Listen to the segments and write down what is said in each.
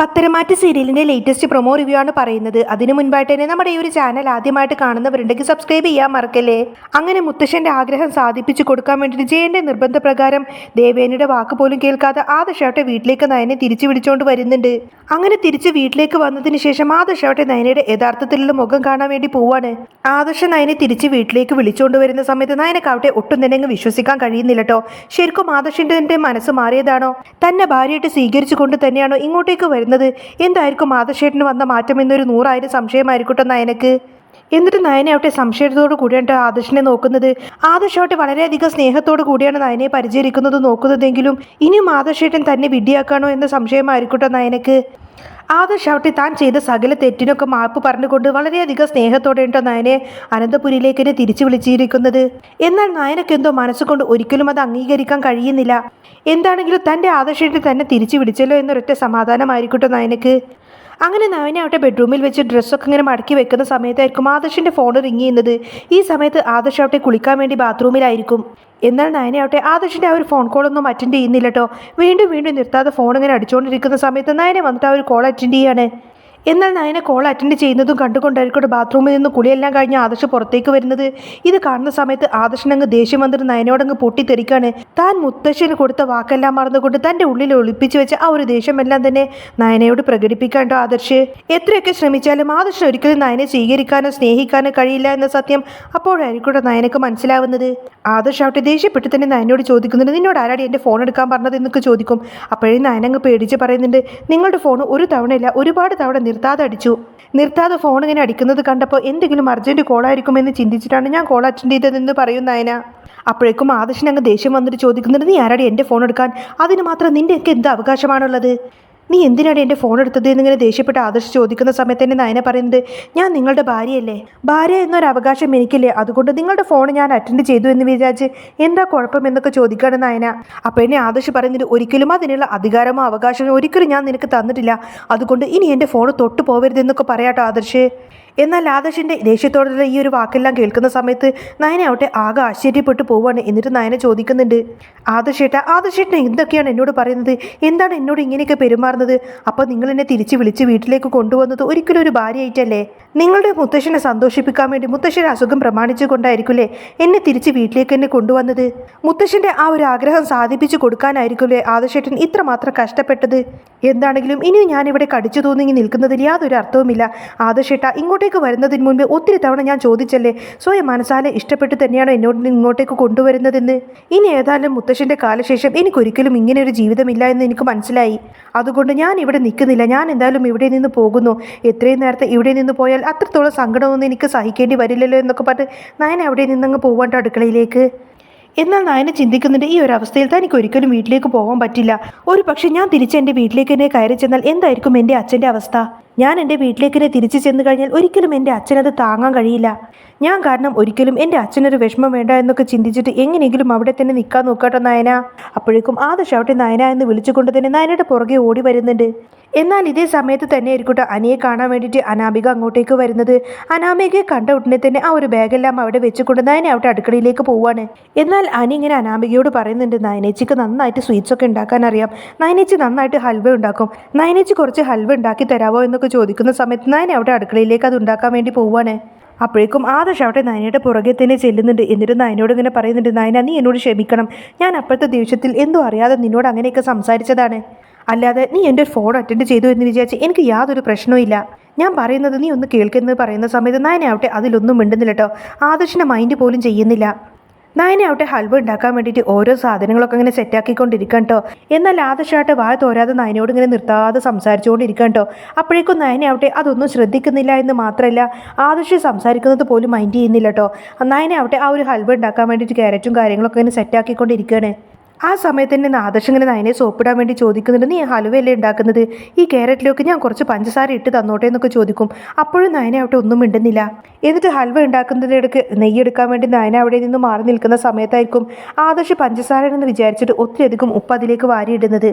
പത്തരമാറ്റ് സീരിയലിന്റെ latest promo review ആണ് പറയുന്നത്. അതിനു മുൻപായിട്ട് തന്നെ നമ്മുടെ ഈ ഒരു ചാനൽ ആദ്യമായിട്ട് കാണുന്നവരുണ്ടെങ്കിൽ സബ്സ്ക്രൈബ് ചെയ്യാൻ മറക്കല്ലേ? അങ്ങനെ മുത്തശ്ശന്റെ ആഗ്രഹം സാധിപ്പിച്ചു കൊടുക്കാൻ വേണ്ടിയിട്ട് ജയന്റെ നിർബന്ധപ്രകാരം ദേവേനയുടെ വാക്ക് പോലും കേൾക്കാതെ ആദർശാവട്ടെ വീട്ടിലേക്ക് നയനെ തിരിച്ചു വിളിച്ചുകൊണ്ട് വരുന്നുണ്ട്. അങ്ങനെ തിരിച്ച് വീട്ടിലേക്ക് വന്നതിന് ശേഷം ആദർശാവട്ടെ നയനയുടെ യഥാർത്ഥത്തിലുള്ള മുഖം കാണാൻ വേണ്ടി പോവാണ്. ആദർശ നയനെ തിരിച്ച് വീട്ടിലേക്ക് വിളിച്ചുകൊണ്ട് വരുന്ന സമയത്ത് നയനക്കാവട്ടെ ഒട്ടും തന്നെ അങ്ങ് വിശ്വസിക്കാൻ കഴിയുന്നില്ല കേട്ടോ ശരിക്കും ആദർശിന്റെ മനസ്സ് മാറിയതാണോ? തന്നെ ഭാര്യയായിട്ട് സ്വീകരിച്ചുകൊണ്ട് തന്നെയാണോ ഇങ്ങോട്ടേക്ക് വരുന്നത്? എന്തായിരിക്കും മാതശ്ശേട്ടന് വന്ന മാറ്റം എന്നൊരു നൂറായിരം സംശയമായിരിക്കട്ടെ നയനക്ക്? എന്നിട്ട് നയനയാവട്ടെ സംശയത്തോടു കൂടിയാണ് ആദർശിനെ നോക്കുന്നത്. ആദർശാവട്ടെ വളരെയധികം സ്നേഹത്തോടു കൂടിയാണ് നയനെ പരിചരിക്കുന്നത് നോക്കുന്നതെങ്കിലും ഇനിയും ആദർശേട്ടൻ തന്നെ വിഡിയാക്കാണോ എന്ന സംശയമായിരിക്കട്ടെ നയനക്ക്. ആദർശാവട്ടെ താൻ ചെയ്ത സകല തെറ്റിനൊക്കെ മാപ്പ് പറഞ്ഞുകൊണ്ട് വളരെയധികം സ്നേഹത്തോടെ ഉണ്ടോ നയനെ? അനന്തപുരിയിലേക്ക് തിരിച്ചു വിളിച്ചിരിക്കുന്നത്. എന്നാൽ നയനൊക്കെ എന്തോ മനസ്സുകൊണ്ട് ഒരിക്കലും അത് അംഗീകരിക്കാൻ കഴിയുന്നില്ല. എന്താണെങ്കിലും തന്റെ ആദർശത്തിൽ തന്നെ തിരിച്ചു വിളിച്ചല്ലോ എന്നൊരൊറ്റ സമാധാനമായിരിക്കട്ടെ നയനക്ക്. അങ്ങനെ നവനാവട്ടെ ബെഡ്റൂമിൽ വെച്ച് ഡ്രസ്സൊക്കെ ഇങ്ങനെ മടക്കി വെക്കുന്ന സമയത്തായിരിക്കും ആദർശിന്റെ ഫോൺ റിങ് ചെയ്യുന്നത്. ഈ സമയത്ത് ആദർശ് ആവട്ടെ കുളിക്കാൻ വേണ്ടി ബാത്റൂമിലായിരിക്കും എന്നാൽ നയനയാവട്ടെ ആദർശിന്റെ ആ ഒരു ഫോൺ കോളൊന്നും അറ്റൻഡ് ചെയ്യുന്നില്ല കേട്ടോ വീണ്ടും വീണ്ടും നിർത്താതെ ഫോൺ ഇങ്ങനെ അടിച്ചുകൊണ്ടിരിക്കുന്ന സമയത്ത് നയനെ വന്നിട്ട് ആ ഒരു കോൾ അറ്റൻഡ് ചെയ്യാണ്. എന്നാൽ നയന കോൾ അറ്റൻഡ് ചെയ്യുന്നതും കണ്ടുകൊണ്ടായിരിക്കും ബാത്റൂമിൽ നിന്ന് കുളിയെല്ലാം കഴിഞ്ഞ് ആദർശ് പുറത്തേക്ക് വരുന്നത്. ഇത് കാണുന്ന സമയത്ത് ആദർശൻ അങ്ങ് ദേഷ്യം വന്നിട്ട് നയനോടങ്ങ് പൊട്ടിത്തെറിക്കാണ്. താൻ മുത്തശ്ശന് കൊടുത്ത വാക്കെല്ലാം മറന്നുകൊണ്ട് തന്റെ ഉള്ളിൽ ഒളിപ്പിച്ചു വെച്ച ആ ഒരു ദേഷ്യമെല്ലാം തന്നെ നയനയോട് പ്രകടിപ്പിക്കാണ്ടോ ആദർശ്? എത്രയൊക്കെ ശ്രമിച്ചാലും ആദർശ് ഒരിക്കലും നയനെ സ്വീകരിക്കാനോ സ്നേഹിക്കാനോ കഴിയില്ല എന്ന സത്യം അപ്പോഴായിരിക്കും നയനക്ക് മനസ്സിലാവുന്നത്. ആദർശ് അവിടെ ദേഷ്യപ്പെട്ട് തന്നെ നയനോട് ചോദിക്കുന്നുണ്ട്. നിന്നോട് ആരാടി എന്റെ ഫോൺ എടുക്കാൻ പറഞ്ഞത് എന്നൊക്കെ ചോദിക്കും. അപ്പോഴേ നയനങ്ങ് പേടിച്ച് പറയുന്നുണ്ട് നിങ്ങളുടെ ഫോൺ ഒരു തവണയില്ല ഒരുപാട് തവണ നിർത്താതെ അടിച്ചു. നിർത്താതെ ഫോൺ ഇങ്ങനെ അടിക്കുന്നത് കണ്ടപ്പോൾ എന്തെങ്കിലും അർജന്റ് കോളായിരിക്കുമെന്ന് ചിന്തിച്ചിട്ടാണ് ഞാൻ കോൾ അറ്റൻഡ് ചെയ്തതെന്ന് പറയും നയന. അപ്പോഴേക്കും ആദർശൻ അങ്ങ് ദേഷ്യം വന്നിട്ട് ചോദിക്കുന്നുണ്ട് നീ ആരാടി എന്റെ ഫോൺ എടുക്കാൻ? അതിന് മാത്രം നിന്റെയൊക്കെ എന്ത് അവകാശമാണുള്ളത്? നീ എന്തിനാണ് എന്റെ ഫോൺ എടുത്തത് എന്നിങ്ങനെ ദേഷ്യപ്പെട്ട് ആദർശ് ചോദിക്കുന്ന സമയത്ത് തന്നെ നയന പറയുന്നത്? ഞാൻ നിങ്ങളുടെ ഭാര്യയല്ലേ? ഭാര്യ എന്നൊരു അവകാശം എനിക്കില്ലേ? അതുകൊണ്ട് നിങ്ങളുടെ ഫോൺ ഞാൻ അറ്റൻഡ് ചെയ്തു എന്ന് വിചാരിച്ച് എന്താ കുഴപ്പം എന്നൊക്കെ ചോദിക്കുകയാണ് നയന. അപ്പോൾ എന്നെ ആദർശ് പറയുന്നത് ഒരിക്കലും അതിനുള്ള അധികാരമോ അവകാശമോ ഒരിക്കലും ഞാൻ നിനക്ക് തന്നിട്ടില്ല. അതുകൊണ്ട് ഇനി എന്റെ ഫോൺ തൊട്ട് പോകരുതെന്നൊക്കെ പറയാട്ടോ ആദർശ്. എന്നാൽ ആദർശിന്റെ ദേഷ്യത്തോടുള്ള ഈ ഒരു വാക്കെല്ലാം കേൾക്കുന്ന സമയത്ത് നയന ആവട്ടെ ആകെ ആശ്ചര്യപ്പെട്ടു പോവാണ് എന്നിട്ട് നയന ചോദിക്കുന്നുണ്ട് ആദർശേട്ട ആദർശേട്ടൻ എന്തൊക്കെയാണ് എന്നോട് പറയുന്നത്? എന്താണ് എന്നോട് ഇങ്ങനെയൊക്കെ പെരുമാറുന്നത്? അപ്പോൾ നിങ്ങൾ എന്നെ തിരിച്ച് വിളിച്ച് വീട്ടിലേക്ക് കൊണ്ടുവന്നത് ഒരിക്കലും ഒരു ഭാര്യയായിട്ടല്ലേ? നിങ്ങളുടെ മുത്തശ്ശനെ സന്തോഷിപ്പിക്കാൻ വേണ്ടി മുത്തശ്ശന്റെ അസുഖം പ്രമാണിച്ചു കൊണ്ടായിരിക്കുമല്ലേ എന്നെ തിരിച്ച് വീട്ടിലേക്ക് എന്നെ കൊണ്ടുവന്നത്? മുത്തശ്ശന്റെ ആ ഒരു ആഗ്രഹം സാധിപ്പിച്ചു കൊടുക്കാനായിരിക്കുമല്ലേ ആദർശേട്ടൻ ഇത്രമാത്രം കഷ്ടപ്പെട്ടത്? എന്താണെങ്കിലും ഇനിയും ഞാനിവിടെ കടിച്ചു തൂന്നിങ്ങി നിൽക്കുന്നതിൽ യാതൊരു അർത്ഥവുമില്ല. ആദർശേട്ട ഇങ്ങോട്ടേക്ക് വരുന്നതിന് മുൻപ് ഒത്തിരി തവണ ഞാൻ ചോദിച്ചല്ലേ സ്വയം മനസ്സാലെ ഇഷ്ടപ്പെട്ട് തന്നെയാണോ എന്നോട് ഇങ്ങോട്ടേക്ക് കൊണ്ടുവരുന്നതെന്ന്? ഇനി ഏതായാലും മുത്തശ്ശന്റെ കാലശേഷം എനിക്കൊരിക്കലും ഇങ്ങനെ ഒരു ജീവിതമില്ല എന്ന് എനിക്ക് മനസ്സിലായി. അതുകൊണ്ട് ഞാൻ ഇവിടെ നിൽക്കുന്നില്ല. ഞാൻ എന്തായാലും ഇവിടെ നിന്ന് പോകുന്നു. എത്രയും നേരത്തെ ഇവിടെ നിന്ന് പോയാൽ അത്രത്തോളം സങ്കടമൊന്നും എനിക്ക് സഹിക്കേണ്ടി വരില്ലല്ലോ എന്നൊക്കെ പറഞ്ഞ് നയൻ അവിടെ നിന്നങ്ങ് പോവാണ്ട് അടുക്കളയിലേക്ക്. എന്നാൽ നയന ചിന്തിക്കുന്നുണ്ട് ഈ ഒരു അവസ്ഥയിൽ തനിക്ക് ഒരിക്കലും വീട്ടിലേക്ക് പോകാൻ പറ്റില്ല. ഒരു പക്ഷേ ഞാൻ തിരിച്ച് എന്റെ വീട്ടിലേക്ക് തന്നെ കയറി ചെന്നാൽ എന്തായിരിക്കും എന്റെ അച്ഛന്റെ അവസ്ഥ? ഞാൻ എന്റെ വീട്ടിലേക്ക് തന്നെ തിരിച്ചു ചെന്ന് കഴിഞ്ഞാൽ ഒരിക്കലും എന്റെ അച്ഛനത് താങ്ങാൻ കഴിയില്ല. ഞാൻ കാരണം ഒരിക്കലും എന്റെ അച്ഛനൊരു വിഷമം വേണ്ട എന്നൊക്കെ ചിന്തിച്ചിട്ട് എങ്ങനെയെങ്കിലും അവിടെ തന്നെ നിൽക്കാൻ നോക്കട്ടെ നയന. അപ്പോഴേക്കും ആ അവിടെ നയന എന്ന് വിളിച്ചുകൊണ്ട് തന്നെ നയനയുടെ പുറകെ ഓടി വരുന്നുണ്ട്. എന്നാൽ ഇതേ സമയത്ത് തന്നെ ആയിരിക്കട്ടെ അനിയെ കാണാൻ വേണ്ടിയിട്ട് അനാമിക അങ്ങോട്ടേക്ക് വരുന്നത്. അനാമികയെ കണ്ട ഉടനെ തന്നെ ആ ഒരു ബാഗെല്ലാം അവിടെ വെച്ചുകൊണ്ട് നയനെ അവിടെ അടുക്കളയിലേക്ക് പോവാണ്. എന്നാൽ അനി ഇങ്ങനെ അനാമികയോട് പറയുന്നുണ്ട് നയനേച്ചിക്ക് നന്നായിട്ട് സ്വീറ്റ്സ് ഒക്കെ ഉണ്ടാക്കാൻ അറിയാം. നയനേച്ചി നന്നായിട്ട് ഹൽവ ഉണ്ടാക്കും. നയനേച്ചി കുറച്ച് ഹൽവ ഉണ്ടാക്കി തരാമോ എന്നൊക്കെ ചോദിക്കുന്ന സമയത്ത് നയനെ അവിടെ അടുക്കളയിലേക്ക് അത് ഉണ്ടാക്കാൻ വേണ്ടി പോവാണ്. അപ്പോഴേക്കും ആദർശ് അവിടെ നയനയുടെ പുറകെ തന്നെ ചെല്ലുന്നുണ്ട്. എന്നിട്ട് നയനോട് ഇങ്ങനെ പറയുന്നുണ്ട് നയന നീ എന്നോട് ക്ഷമിക്കണം. ഞാൻ അപ്പോഴത്തെ ദേഷ്യത്തിൽ എന്തോ അറിയാതെ നിന്നോട് അങ്ങനെയൊക്കെ സംസാരിച്ചതാണ്. അല്ലാതെ നീ എന്റെ ഫോൺ അറ്റൻഡ് ചെയ്തു എന്ന് വിചാരിച്ച് എനിക്ക് യാതൊരു പ്രശ്നവും ഇല്ല. ഞാൻ പറയുന്നത് നീ ഒന്ന് കേൾക്കുന്നത് പറയുന്ന സമയത്ത് നയനാവട്ടെ അതിലൊന്നും മിണ്ടുന്നില്ല കേട്ടോ ആദർശിന്റെ മൈൻഡ് പോലും ചെയ്യുന്നില്ല. നയനാവട്ടെ ഹൽവ ഉണ്ടാക്കാൻ വേണ്ടിയിട്ട് ഓരോ സാധനങ്ങളൊക്കെ ഇങ്ങനെ സെറ്റാക്കിക്കൊണ്ടിരിക്കാം കേട്ടോ എന്നാൽ ആദർശമായിട്ട് വായ തോരാതെ നയനോട് ഇങ്ങനെ നിർത്താതെ സംസാരിച്ചുകൊണ്ടിരിക്കാം കേട്ടോ അപ്പോഴേക്കും നയനാവട്ടെ അതൊന്നും ശ്രദ്ധിക്കുന്നില്ല എന്ന് മാത്രമല്ല ആദർശ് സംസാരിക്കുന്നത് പോലും മൈൻഡ് ചെയ്യുന്നില്ല കേട്ടോ നയനാവട്ടെ ആ ഒരു ഹൽവ ഉണ്ടാക്കാൻ വേണ്ടിയിട്ട് ക്യാരറ്റും കാര്യങ്ങളൊക്കെ ഇങ്ങനെ സെറ്റാക്കിക്കൊണ്ടിരിക്കുകയാണ് ആ സമയത്ത് തന്നെ ഇങ്ങനെ നയനെ സോപ്പിടാൻ വേണ്ടി ചോദിക്കുന്നുണ്ട്. നീ ഹലുവയല്ലേ ഉണ്ടാക്കുന്നത്? ഈ ക്യാരറ്റിലൊക്കെ ഞാൻ കുറച്ച് പഞ്ചസാര ഇട്ട് തന്നോട്ടെ എന്നൊക്കെ ചോദിക്കും. അപ്പോഴും നയന അവിടെ ഒന്നും മിണ്ടുന്നില്ല. എന്നിട്ട് ഹൽവ ഉണ്ടാക്കുന്നതിനിടയ്ക്ക് നെയ്യ് എടുക്കാൻ വേണ്ടി നയന അവിടെ നിന്ന് മാറി നിൽക്കുന്ന സമയത്തായിരിക്കും ആദർശ് പഞ്ചസാര എന്ന് വിചാരിച്ചിട്ട് ഒത്തിരിയധികം ഉപ്പ് അതിലേക്ക് വാരിയിടുന്നത്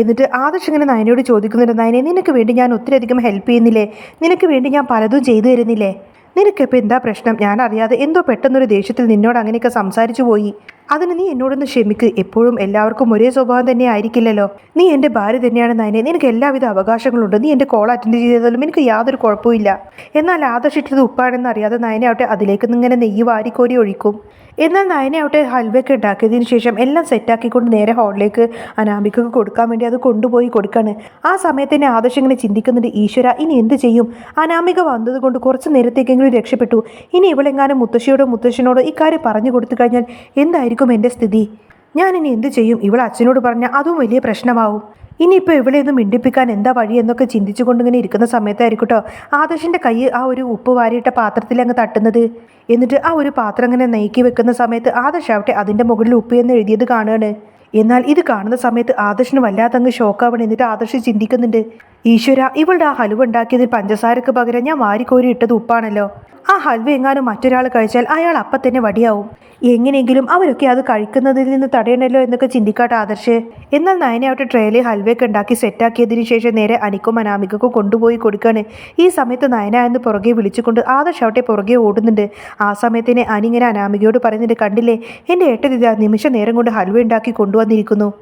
എന്നിട്ട് ആദർശ് ഇങ്ങനെ നയനയോട് ചോദിക്കുന്നുണ്ട് നയനെ നിനക്ക് വേണ്ടി ഞാൻ ഒത്തിരിയധികം ഹെൽപ്പ് ചെയ്യുന്നില്ലേ? നിനക്ക് വേണ്ടി ഞാൻ പലതും ചെയ്തു തരുന്നില്ലേ? നിനക്കിപ്പോൾ എന്താ പ്രശ്നം? ഞാൻ അറിയാതെ എന്തോ പെട്ടെന്നൊരു ദേഷ്യത്തിൽ നിന്നോട് അങ്ങനെയൊക്കെ സംസാരിച്ചു പോയി. അതിന് നീ എന്നോടൊന്ന് ക്ഷമിക്ക്. എപ്പോഴും എല്ലാവർക്കും ഒരേ സ്വഭാവം തന്നെ ആയിരിക്കില്ലല്ലോ. നീ എന്റെ ഭാര്യ തന്നെയാണ് നയനെ. നിനക്ക് എല്ലാവിധ അവകാശങ്ങളുണ്ട്. നീ എന്റെ കോൾ അറ്റൻഡ് ചെയ്താലും എനിക്ക് യാതൊരു കുഴപ്പമില്ല എന്നാൽ ആദർശിച്ചത് ഉപ്പാണെന്ന് അറിയാതെ നയനാവട്ടെ അതിലേക്ക് നിങ്ങനെ നെയ്യ് വാരിക്കോരി ഒഴിക്കും. എന്നാൽ നയനയാവട്ടെ ഹൽവയൊക്കെ ഉണ്ടാക്കിയതിന് ശേഷം എല്ലാം സെറ്റാക്കിക്കൊണ്ട് നേരെ ഹോളിലേക്ക് അനാമികക്ക് കൊടുക്കാൻ വേണ്ടി അത് കൊണ്ടുപോയി കൊടുക്കാണ്. ആ സമയത്ത് തന്നെ ആദർശം ഇങ്ങനെ ചിന്തിക്കുന്നുണ്ട് ഈശ്വര ഇനി എന്ത് ചെയ്യും? അനാമിക വന്നതുകൊണ്ട് കുറച്ച് നേരത്തേക്കെങ്കിലും രക്ഷപ്പെട്ടു. ഇനി ഇവളെങ്ങാനും മുത്തശ്ശിയോടോ മുത്തശ്ശനോടോ ഇക്കാര്യം പറഞ്ഞു കൊടുത്തു കഴിഞ്ഞാൽ എന്തായിരിക്കും എന്റെ സ്ഥിതി. ഞാൻ ഇനി എന്ത് ചെയ്യും? ഇവൾ അച്ഛനോട് പറഞ്ഞാൽ അതും വലിയ പ്രശ്നമാവും. ഇനിയിപ്പോൾ ഇവളെ ഒന്ന് മിണ്ടിപ്പിക്കാൻ എന്താ വഴി എന്നൊക്കെ ചിന്തിച്ചുകൊണ്ട് ഇങ്ങനെ ഇരിക്കുന്ന സമയത്തായിരിക്കട്ടോ കേട്ടോ ആദർശിന്റെ കൈ ആ ഒരു ഉപ്പ് വാരിയിട്ട പാത്രത്തിൽ അങ്ങ് തട്ടുന്നത്. എന്നിട്ട് ആ ഒരു പാത്രം അങ്ങനെ നെയ്ക്കി വെക്കുന്ന സമയത്ത് ആദർശ് ആവട്ടെ അതിന്റെ മുകളിൽ ഉപ്പ് എന്ന് എഴുതിയത് കാണുകയാണ്. എന്നാൽ ഇത് കാണുന്ന സമയത്ത് ആദർശിന് വല്ലാത്തങ്ങ് ഷോക്കാവണം എന്നിട്ട് ആദർശ് ചിന്തിക്കുന്നുണ്ട്. ഈശ്വര ഇവളുടെ ആ ഹലുവ ഉണ്ടാക്കിയതിൽ പഞ്ചസാരക്ക് പകരം ഞാൻ വാരിക്കോരി ഇട്ടത് ഉപ്പാണല്ലോ. ആ ഹൽവ എങ്ങാനും മറ്റൊരാൾ കഴിച്ചാൽ അയാൾ അപ്പം തന്നെ വടിയാവും. എങ്ങനെയെങ്കിലും അവരൊക്കെ അത് കഴിക്കുന്നതിൽ നിന്ന് തടയണല്ലോ എന്നൊക്കെ ചിന്തിക്കാട്ട് ആദർശ്. എന്നാൽ നയനയാവട്ടെ ട്രെയിലിൽ ഹൽവയൊക്കെ ഉണ്ടാക്കി സെറ്റാക്കിയതിനു ശേഷം നേരെ അനിക്കും അനാമികക്കും കൊണ്ടുപോയി കൊടുക്കുകയാണ് ഈ സമയത്ത് നയന എന്ന് പുറകെ വിളിച്ചുകൊണ്ട് ആദർശ് ആവട്ടെ പുറകെ ഓടുന്നുണ്ട്. ആ സമയത്തിനെ അനിങ്ങനെ അനാമികയോട് പറയുന്നുണ്ട് കണ്ടില്ലേ? എന്റെ ഏട്ടൻ ഇതാ നിമിഷ നേരം കൊണ്ട് ഹൽവ ഉണ്ടാക്കി കൊണ്ടുവന്നിരിക്കുന്നു.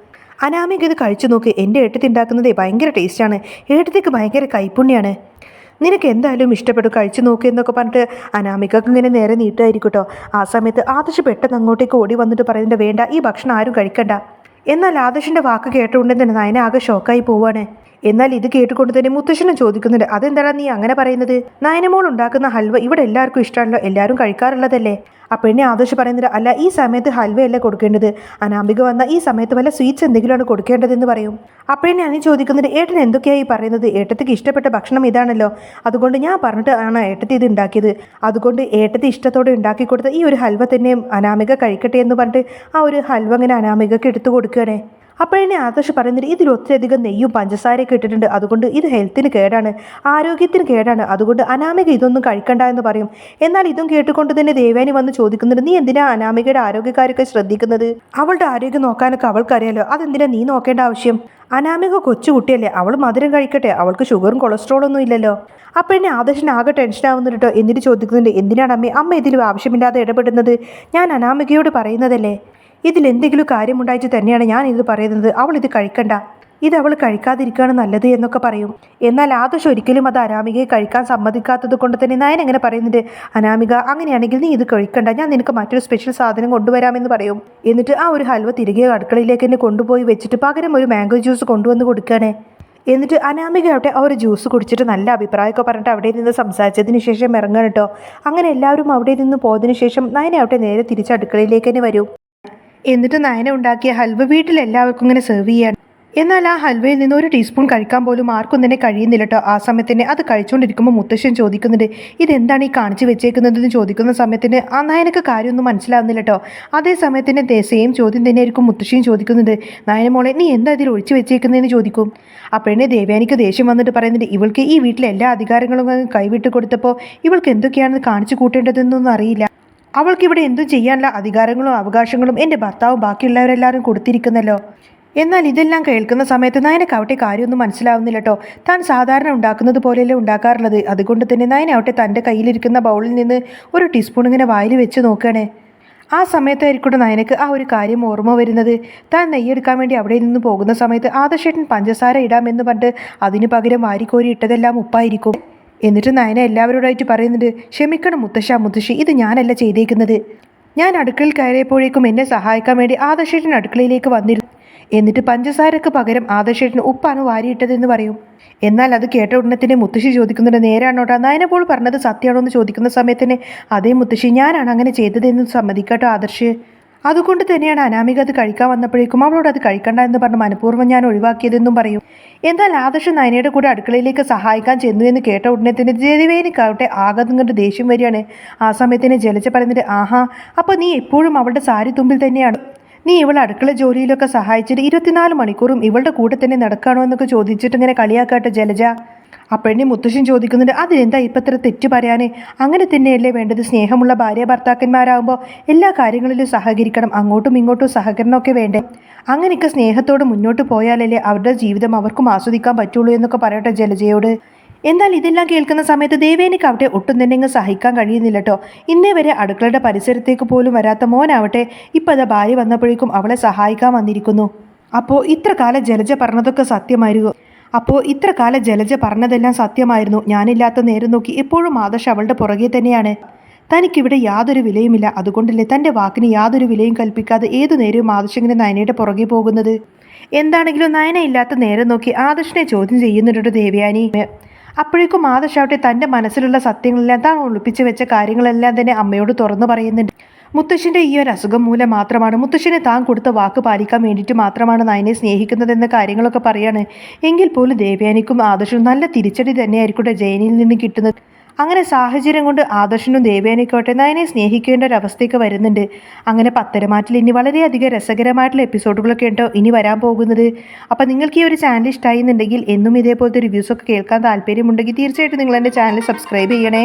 അനാമിക ഇത് കഴിച്ചു നോക്ക് എന്റെ ഏട്ടത്തി ഉണ്ടാക്കുന്നതേ ഭയങ്കര ടേസ്റ്റാണ്. ഏട്ടത്തിക്ക് ഭയങ്കര കൈപ്പുണ്യാണ്. നിനക്ക് എന്തായാലും ഇഷ്ടപ്പെട്ടു കഴിച്ചു നോക്ക് എന്നൊക്കെ പറഞ്ഞിട്ട് അനാമികക്ക് ഇങ്ങനെ നേരെ നീട്ടായിരിക്കും കേട്ടോ ആ സമയത്ത് ആദർശ് പെട്ടെന്ന് അങ്ങോട്ടേക്ക് ഓടി വന്നിട്ട് പറയുന്നുണ്ട് വേണ്ട ഈ ഭക്ഷണം ആരും കഴിക്കണ്ട. എന്നാൽ ആദർശിന്റെ വാക്ക് കേട്ടുകൊണ്ട് തന്നെ നയന ആകെ ഷോക്കായി പോവാണ്. എന്നാൽ ഇത് കേട്ടുകൊണ്ട് തന്നെ മുത്തശ്ശനും ചോദിക്കുന്നുണ്ട് അതെന്താടാ നീ അങ്ങനെ പറയുന്നത്? നയനമോൾ ഉണ്ടാക്കുന്ന ഹൽവ ഇവിടെ എല്ലാവർക്കും ഇഷ്ടമാണല്ലോ എല്ലാവരും കഴിക്കാറുള്ളതല്ലേ? ആ പെണ്ണെ ആദർശ് പറയുന്നത് അല്ല ഈ സമയത്ത് ഹൽവയല്ല കൊടുക്കേണ്ടത്? അനാമിക വന്ന ഈ സമയത്ത് വല്ല സ്വീറ്റ്സ് എന്തെങ്കിലുമാണ് കൊടുക്കേണ്ടതെന്ന് പറയും. ഞാൻ അനി ചോദിക്കുന്നത് ഏട്ടൻ എന്തൊക്കെയായി പറയുന്നത്? ഏട്ടത്തിക്ക് ഇഷ്ടപ്പെട്ട ഭക്ഷണം ഇതാണല്ലോ. അതുകൊണ്ട് ഞാൻ പറഞ്ഞിട്ട് ആണ് ഏട്ടത്തി ഇത് ഉണ്ടാക്കിയത്. അതുകൊണ്ട് ഏട്ടത്തി ഇഷ്ടത്തോടെ ഉണ്ടാക്കി കൊടുത്ത ഈ ഒരു ഹൽവ തന്നെ അനാമിക കഴിക്കട്ടെ എന്ന് പറഞ്ഞിട്ട് ആ ഒരു ഹൽവ ഇങ്ങനെ അനാമികക്ക് എടുത്തു കൊടുക്കുകയാണേ. അപ്പോഴെന്നെ ആദർശ് പറയുന്നത് ഇതിൽ ഒത്തിരിയധികം നെയ്യും പഞ്ചസാരയൊക്കെ ഇട്ടിട്ടുണ്ട്. അതുകൊണ്ട് ഇത് ഹെൽത്തിന് കേടാണ്. ആരോഗ്യത്തിന് കേടാണ്. അതുകൊണ്ട് അനാമിക ഇതൊന്നും കഴിക്കണ്ട എന്ന് പറയും. എന്നാൽ ഇതും കേട്ടുകൊണ്ട് തന്നെ ദേവേനി വന്ന് ചോദിക്കുന്നുണ്ട് നീ എന്തിനാ അനാമികയുടെ ആരോഗ്യക്കാരൊക്കെ ശ്രദ്ധിക്കുന്നത്? അവളുടെ ആരോഗ്യം നോക്കാനൊക്കെ അവൾക്കറിയാലോ. അതെന്തിനാ നീ നോക്കേണ്ട ആവശ്യം? അനാമിക കൊച്ചുകുട്ടിയല്ലേ. അവൾ മധുരം കഴിക്കട്ടെ. അവൾക്ക് ഷുഗറും കൊളസ്ട്രോളും ഒന്നും ഇല്ലല്ലോ. അപ്പം എന്നെ ആദർശന് ആകെ ടെൻഷൻ ആവുന്നുണ്ട് കേട്ടോ. എന്നിട്ട് ചോദിക്കുന്നുണ്ട് എന്തിനാണ് അമ്മ അമ്മ ഇതിലും ആവശ്യമില്ലാതെ ഇടപെടുന്നത്? ഞാൻ അനാമികയോട് പറയുന്നതല്ലേ. ഇതിൽ എന്തെങ്കിലും കാര്യമുണ്ടായിട്ട് തന്നെയാണ് ഞാൻ ഇത് പറയുന്നത്. അവൾ ഇത് കഴിക്കണ്ട. ഇത് അവൾ കഴിക്കാതിരിക്കുകയാണ് നല്ലത് എന്നൊക്കെ പറയും. എന്നാൽ ആദർശ് ഒരിക്കലും അത് അനാമികയെ കഴിക്കാൻ സമ്മതിക്കാത്തത് കൊണ്ട് തന്നെ നയൻ എങ്ങനെ പറയുന്നുണ്ട്. അനാമിക അങ്ങനെയാണെങ്കിൽ നീ ഇത് കഴിക്കണ്ട. ഞാൻ നിനക്ക് മറ്റൊരു സ്പെഷ്യൽ സാധനം കൊണ്ടുവരാമെന്ന് പറയും. എന്നിട്ട് ആ ഒരു ഹൽവ തിരികെ അടുക്കളയിലേക്ക് തന്നെ കൊണ്ടുപോയി വെച്ചിട്ട് പകരം ഒരു മാംഗോ ജ്യൂസ് കൊണ്ടുവന്ന് കൊടുക്കുകയാണേ. എന്നിട്ട് അനാമിക അവിടെ ആ ഒരു ജ്യൂസ് കുടിച്ചിട്ട് നല്ല അഭിപ്രായമൊക്കെ പറഞ്ഞിട്ട് അവിടെ നിന്ന് സംസാരിച്ചതിന് ശേഷം ഇറങ്ങണം കേട്ടോ അങ്ങനെ എല്ലാവരും അവിടെ നിന്ന് പോയതിനു ശേഷം നയനെ അവിടെ നേരെ തിരിച്ച് അടുക്കളയിലേക്ക് തന്നെ വരും. എന്നിട്ട് നയന ഉണ്ടാക്കിയ ഹൽവ വീട്ടിൽ എല്ലാവർക്കും ഇങ്ങനെ സെർവ് ചെയ്യാൻ എന്നാൽ ആ ഹൽവയിൽ നിന്ന് ഒരു ടീസ്പൂൺ കഴിക്കാൻ പോലും ആർക്കും തന്നെ കഴിയുന്നില്ല കേട്ടോ ആ സമയത്തിന് അത് കഴിച്ചുകൊണ്ടിരിക്കുമ്പോൾ മുത്തശ്ശൻ ചോദിക്കുന്നുണ്ട് ഇതെന്താണ് ഈ കാണിച്ചു വെച്ചേക്കുന്നതെന്ന് ചോദിക്കുന്ന സമയത്തിന് ആ നായനക്ക് കാര്യമൊന്നും മനസ്സിലാവുന്നില്ല കേട്ടോ അതേ സമയത്തിന് സെയിം ചോദ്യം തന്നെയായിരിക്കും മുത്തശ്ശിയും ചോദിക്കുന്നുണ്ട് നായന മോളെ നീ എന്താ ഇതിൽ ഒഴിച്ചു വെച്ചേക്കുന്നതെന്ന് ചോദിക്കും? അപ്പോഴേ ദേവ്യാനിക്ക് ദേഷ്യം വന്നിട്ട് പറയുന്നുണ്ട് ഇവൾക്ക് ഈ വീട്ടിലെ എല്ലാ അധികാരങ്ങളും കൈവിട്ട് കൊടുത്തപ്പോൾ ഇവൾക്ക് എന്തൊക്കെയാണെന്ന് കാണിച്ചു കൂട്ടേണ്ടതെന്നൊന്നും അറിയില്ല. അവൾക്ക് ഇവിടെ എന്തും ചെയ്യാനുള്ള അധികാരങ്ങളും അവകാശങ്ങളും എന്റെ ഭർത്താവും ബാക്കിയുള്ളവരെല്ലാവരും കൊടുത്തിരിക്കുന്നല്ലോ. എന്നാൽ ഇതെല്ലാം കേൾക്കുന്ന സമയത്ത് നയനക്കാവട്ടെ കാര്യമൊന്നും മനസ്സിലാവുന്നില്ല കേട്ടോ താൻ സാധാരണ ഉണ്ടാക്കുന്നത് പോലെയല്ലേ ഉണ്ടാക്കാറുള്ളത്. അതുകൊണ്ട് തന്നെ നയനാവട്ടെ തന്റെ കയ്യിലിരിക്കുന്ന ബൗളിൽ നിന്ന് ഒരു ടീസ്പൂൺ ഇങ്ങനെ വായിൽ വെച്ച് നോക്കുകയാണേ. ആ സമയത്തായിരിക്കും നയനക്ക് ആ ഒരു കാര്യം ഓർമ്മ വരുന്നത്? താൻ നെയ്യെടുക്കാൻ വേണ്ടി അവിടെ നിന്ന് പോകുന്ന സമയത്ത് ആദർശേട്ടൻ പഞ്ചസാര ഇടാമെന്ന് പറഞ്ഞിട്ട് അതിന് പകരം വാരിക്കോരി ഇട്ടതെല്ലാം ഉപ്പായിരിക്കും. എന്നിട്ട് നയന എല്ലാവരോടായിട്ട് പറയുന്നുണ്ട് ക്ഷമിക്കണം മുത്തശ്ശ മുത്തശ്ശി ഇത് ഞാനല്ല ചെയ്തേക്കുന്നത്. ഞാൻ അടുക്കളയിൽ കയറിയപ്പോഴേക്കും എന്നെ സഹായിക്കാൻ വേണ്ടി ആദർശേട്ടൻ അടുക്കളയിലേക്ക് വന്നിരുന്നു എന്നിട്ട് പഞ്ചസാരക്ക് പകരം ആദർശേട്ടന് ഉപ്പാണ് വാരിയിട്ടതെന്ന് പറയും. എന്നാൽ അത് കേട്ട ഉടനെ മുത്തശ്ശി ചോദിക്കുന്നുണ്ട് നേരാണോട്ടാ നയനപ്പോൾ പറഞ്ഞത് സത്യമാണോ എന്ന് ചോദിക്കുന്ന സമയത്ത് തന്നെ അതേ മുത്തശ്ശി ഞാനാണ് അങ്ങനെ ചെയ്തതെന്ന് സമ്മതിക്കാട്ടോ ആദർശ്. അതുകൊണ്ട് തന്നെയാണ് അനാമിക അത് കഴിക്കാൻ വന്നപ്പോഴേക്കും അവളോട് അത് കഴിക്കണ്ട എന്ന് പറഞ്ഞ് മനഃപൂർവം ഞാൻ ഒഴിവാക്കിയതെന്നും പറയും. എന്നാൽ ആദർശ് നയനയുടെ കൂടെ അടുക്കളയിലേക്ക് സഹായിക്കാൻ ചെന്നു എന്ന് കേട്ട ഉടനെ തന്നെ ജയദേവേനിക്കാവട്ടെ ആകത്തും കണ്ട് ദേഷ്യം വരികയാണ്. ആ സമയത്തിന് ജലജ പറയുന്നത് ആഹാ അപ്പോൾ നീ എപ്പോഴും അവളുടെ സാരി തുമ്പിൽ തന്നെയാണ്. നീ ഇവളെ അടുക്കള ജോലിയിലൊക്കെ സഹായിച്ചിട്ട് ഇരുപത്തിനാല് മണിക്കൂറും ഇവളുടെ കൂടെ തന്നെ നടക്കാണോ എന്നൊക്കെ ചോദിച്ചിട്ട് ഇങ്ങനെ കളിയാക്കാട്ടെ ജലജ. അപ്പോഴേ മുത്തശ്ശൻ ചോദിക്കുന്നുണ്ട് അതിനെന്താ ഇപ്പം ഇത്ര തെറ്റ് പറയാനേ? അങ്ങനെ തന്നെയല്ലേ വേണ്ടത്? സ്നേഹമുള്ള ഭാര്യ ഭർത്താക്കന്മാരാകുമ്പോൾ എല്ലാ കാര്യങ്ങളിലും സഹകരിക്കണം. അങ്ങോട്ടും ഇങ്ങോട്ടും സഹകരണമൊക്കെ വേണ്ടേ? അങ്ങനെയൊക്കെ സ്നേഹത്തോട് മുന്നോട്ട് പോയാലല്ലേ അവരുടെ ജീവിതം അവർക്കും ആസ്വദിക്കാൻ പറ്റുള്ളൂ എന്നൊക്കെ പറയട്ടെ ജലജയോട്. എന്നാൽ ഇതെല്ലാം കേൾക്കുന്ന സമയത്ത് ദേവേനിക്ക് അവിടെ ഒട്ടും തന്നെ അങ്ങ് സഹിക്കാൻ കഴിയുന്നില്ല കേട്ടോ. ഇന്നേ വരെ അടുക്കളയുടെ പരിസരത്തേക്ക് പോലും വരാത്ത മോനാവട്ടെ ഇപ്പം അത് ഭാര്യ വന്നപ്പോഴേക്കും അവളെ സഹായിക്കാൻ വന്നിരിക്കുന്നു. അപ്പോൾ ഇത്ര കാലം ജലജ പറഞ്ഞതൊക്കെ സത്യമായിരുന്നു. അപ്പോൾ ഇത്ര കാലം ജലജ പറഞ്ഞതെല്ലാം സത്യമായിരുന്നു. ഞാനില്ലാത്ത നേരം നോക്കി എപ്പോഴും ആദർശ് അവളുടെ പുറകെ തന്നെയാണ്. തനിക്കിവിടെ യാതൊരു വിലയുമില്ല. അതുകൊണ്ടല്ലേ തന്റെ വാക്കിന് യാതൊരു വിലയും കൽപ്പിക്കാതെ ഏതു നേരവും ആദർശ് ഇങ്ങനെ നയനയുടെ പുറകെ പോകുന്നത്? എന്താണെങ്കിലും നയന ഇല്ലാത്ത നേരം നോക്കി ആദർശിനെ ചോദ്യം ചെയ്യുന്നുണ്ട് ദേവയാനി? അപ്പോഴേക്കും ആദർശാവട്ടെ തന്റെ മനസ്സിലുള്ള സത്യങ്ങളെല്ലാം താൻ ഒളിപ്പിച്ചു വെച്ച കാര്യങ്ങളെല്ലാം തന്നെ അമ്മയോട് തുറന്നു പറയുന്നുണ്ട്. മുത്തശ്ശന്റെ ഈ ഒരു അസുഖം മൂലം മാത്രമാണ്. മുത്തശ്ശനെ താൻ കൊടുത്ത വാക്ക് പാലിക്കാൻ വേണ്ടിയിട്ട് മാത്രമാണ് നയനെ സ്നേഹിക്കുന്നതെന്ന കാര്യങ്ങളൊക്കെ പറയാണ്. എങ്കിൽ പോലും ദേവയാനിക്കും ആദർശവും നല്ല തിരിച്ചടി തന്നെയായിരിക്കട്ടെ ജയനിൽ നിന്ന് കിട്ടുന്നത്. അങ്ങനെ സാഹചര്യം കൊണ്ട് ആദർശനും ദേവയാനിക്കോട്ടെ നയനെ സ്നേഹിക്കേണ്ട ഒരു അവസ്ഥയൊക്കെ വരുന്നുണ്ട്. അങ്ങനെ പത്തരമാറ്റിൽ ഇനി വളരെയധികം രസകരമായിട്ടുള്ള എപ്പിസോഡുകളൊക്കെ ഉണ്ടോ? ഇനി വരാൻ പോകുന്നത്. അപ്പോൾ നിങ്ങൾക്ക് ഈ ഒരു ചാനൽ ഇഷ്ടമായി എന്നും ഇതേപോലത്തെ റിവ്യൂസൊക്കെ കേൾക്കാൻ താല്പര്യമുണ്ടെങ്കിൽ തീർച്ചയായിട്ടും നിങ്ങൾ എന്റെ ചാനൽ സബ്സ്ക്രൈബ് ചെയ്യണേ.